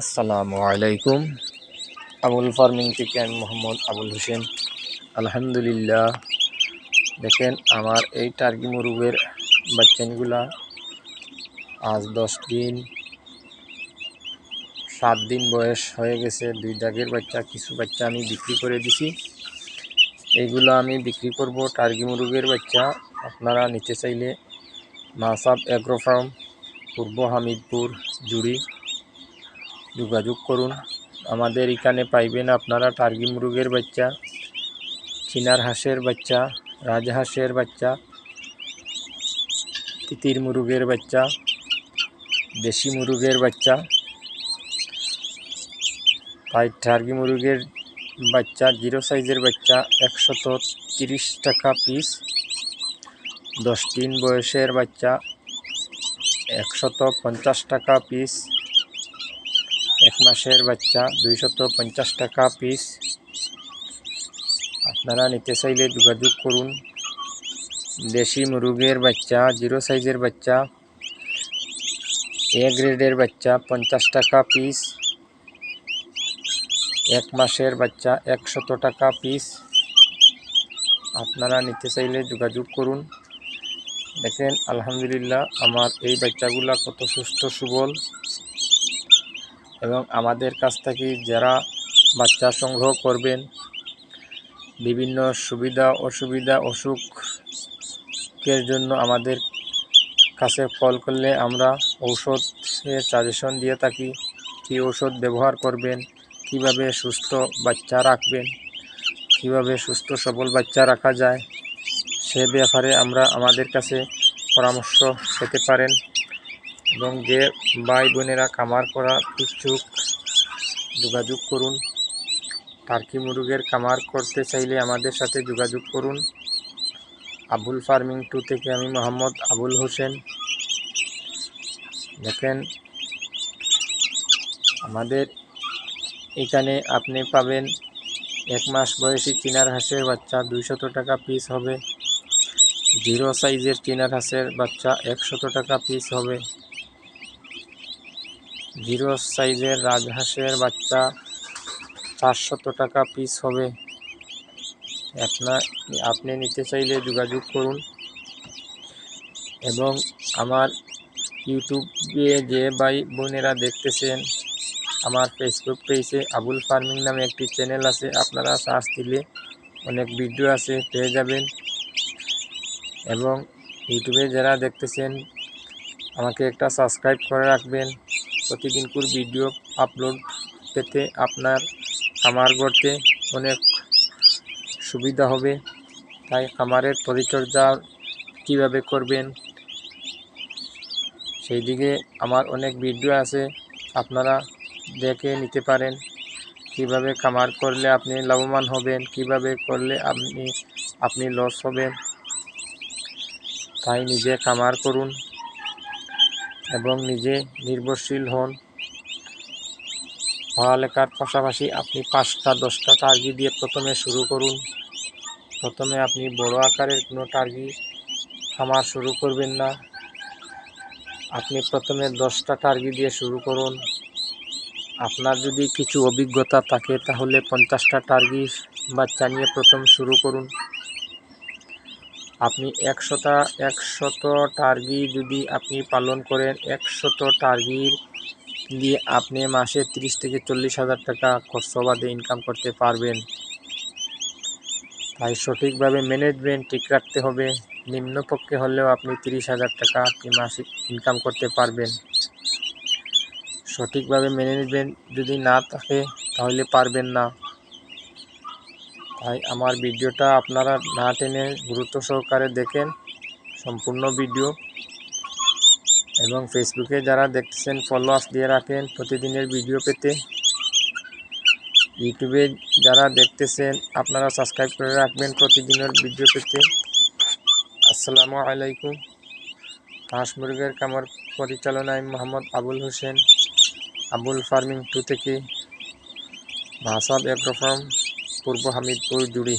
আসসালামু আলাইকুম। আবুল ফার্মিং থেকে আমি মোহাম্মদ আবুল হোসেন। আলহামদুলিল্লাহ। দেখেন, আমার এই টার্কি মুরগের বাচ্চাগুলা আজ দশ দিন, সাত দিন বয়স হয়ে গেছে। দুই দাগের বাচ্চা, কিছু বাচ্চা আমি বিক্রি করে দিছি। এইগুলো আমি বিক্রি করব। টার্কি মুরগের বাচ্চা আপনারা নিতে চাইলে মাসাব অ্যাগ্রো ফার্ম, পূর্ব হামিদপুর, জুড়ি। যোগাযোগ করুন। আমাদের এখানে পাইবেন আপনারা টার্গি মুরগের বাচ্চা, চিনার হাঁসের বাচ্চা রাজহাঁসের বাচ্চা, তিতির মুরগের বাচ্চা, দেশি মুরগের বাচ্চা তাই টার্গি মুরগের বাচ্চা, জিরো সাইজের বাচ্চা, একশত তিরিশ টাকা পিস, দশ দিন বয়সের বাচ্চা, একশত পঞ্চাশ টাকা পিস এক মাসের বাচ্চা, দুইশত পঞ্চাশ টাকা পিস আপনারা নিতে চাইলে যোগাযোগ করুন। দেশি মুরগের বাচ্চা, জিরো সাইজের বাচ্চা। এ গ্রেডের বাচ্চা, পঞ্চাশ টাকা পিস এক মাসের বাচ্চা, একশত টাকা পিস আপনারা নিতে চাইলে যোগাযোগ করুন। দেখেন, আলহামদুলিল্লাহ, আমার এই বাচ্চাগুলা কত সুস্থ, সুবল। এবং আমাদের কাছ থেকে যারা বাচ্চা সংগ্রহ করবেন, বিভিন্ন সুবিধা, অসুবিধা, অসুখের জন্য আমাদের কাছে কল করলে আমরা ঔষধের সাজেশন দিয়ে থাকি, কী ঔষধ ব্যবহার করবেন, কীভাবে সুস্থ বাচ্চা রাখবেন, কীভাবে সুস্থ সবল বাচ্চা রাখা যায়, সে ব্যাপারে আমরা আমাদের কাছে পরামর্শ পেতে পারেন। এবং যে ভাই বোনেরা কামার করা ইচ্ছুক, যোগাযোগ করুন। টার্কি মুরগের কামার করতে চাইলে আমাদের সাথে যোগাযোগ করুন। আবুল ফার্মিং টু থেকে আমি মোহাম্মদ আবুল হোসেন। দেখেন, আমাদের এখানে আপনি পাবেন এক মাস বয়সী চিনার হাঁসের বাচ্চা, দুইশত টাকা পিস হবে। জিরো সাইজের চিনার হাঁসের বাচ্চা, একশত টাকা পিস হবে। জিরো সাইজের রাজহাঁসের বাচ্চা চারশত টাকা পিস হবে। আপনার আপনি নিতে চাইলে যোগাযোগ করুন। এবং আমার ইউটিউবে যে ভাই বোনেরা দেখতেছেন, আমার ফেসবুক পেজে আবুল ফার্মিং নামে একটি চ্যানেল আছে, আপনারা সার্চ দিলে অনেক ভিডিও আছে, পেয়ে যাবেন। এবং ইউটিউবে যারা দেখতেছেন, আমাকে একটা সাবস্ক্রাইব করে রাখবেন। প্রতিদিনকুর ভিডিও আপলোড পেতে আপনার খামার করতে অনেক সুবিধা হবে। তাই খামারের পরিচর্যা কীভাবে করবেন? সেই দিকে আমার অনেক ভিডিও আছে, আপনারা দেখে নিতে পারেন। কীভাবে খামার করলে আপনি লাভবান হবেন, কীভাবে করলে আপনি আপনি লস হবেন। তাই নিজে খামার করুন। এবং নিজে নির্ভরশীল হন। পড়ালেখার পাশাপাশি আপনি পাঁচটা, দশটা টার্গি দিয়ে প্রথমে শুরু করুন। প্রথমে আপনি বড় আকারের কোনো টার্গি খামার শুরু করবেন না। আপনি প্রথমে দশটা টার্গি দিয়ে শুরু করুন। আপনার যদি কিছু অভিজ্ঞতা থাকে তাহলে পঞ্চাশটা টার্গি বাচ্চা নিয়ে প্রথম শুরু করুন। আপনি একশোটা একশত টার্গি যদি আপনি পালন করেন একশত টার্গির দিয়ে আপনি মাসে তিরিশ থেকে চল্লিশ হাজার টাকা খরচ বাদে ইনকাম করতে পারবেন। তাই সঠিকভাবে ম্যানেজমেন্ট ঠিক রাখতে হবে। নিম্নপক্ষে হলেও আপনি তিরিশ হাজার টাকা আপনি মাসিক ইনকাম করতে পারবেন। সঠিকভাবে ম্যানেজমেন্ট যদি না থাকে, তাহলে পারবেন না। তাই আমার ভিডিওটা আপনারা না টেনে গুরুত্ব সহকারে দেখেন, সম্পূর্ণ ভিডিও। এবং ফেসবুকে যারা দেখতেছেন ফলোয়ার্স দিয়ে রাখেন প্রতিদিনের ভিডিও পেতে। ইউটিউবে যারা দেখতেছেন, আপনারা সাবস্ক্রাইব করে রাখবেন প্রতিদিনের ভিডিও পেতে। আসসালামু আলাইকুম। হাঁস মুরগের কামার পরিচালনায় মোহাম্মদ আবুল হোসেন, আবুল ফার্মিং টু থেকে ভাসাব এগ্রো পূর্ব হামিদপুর জুড়ি।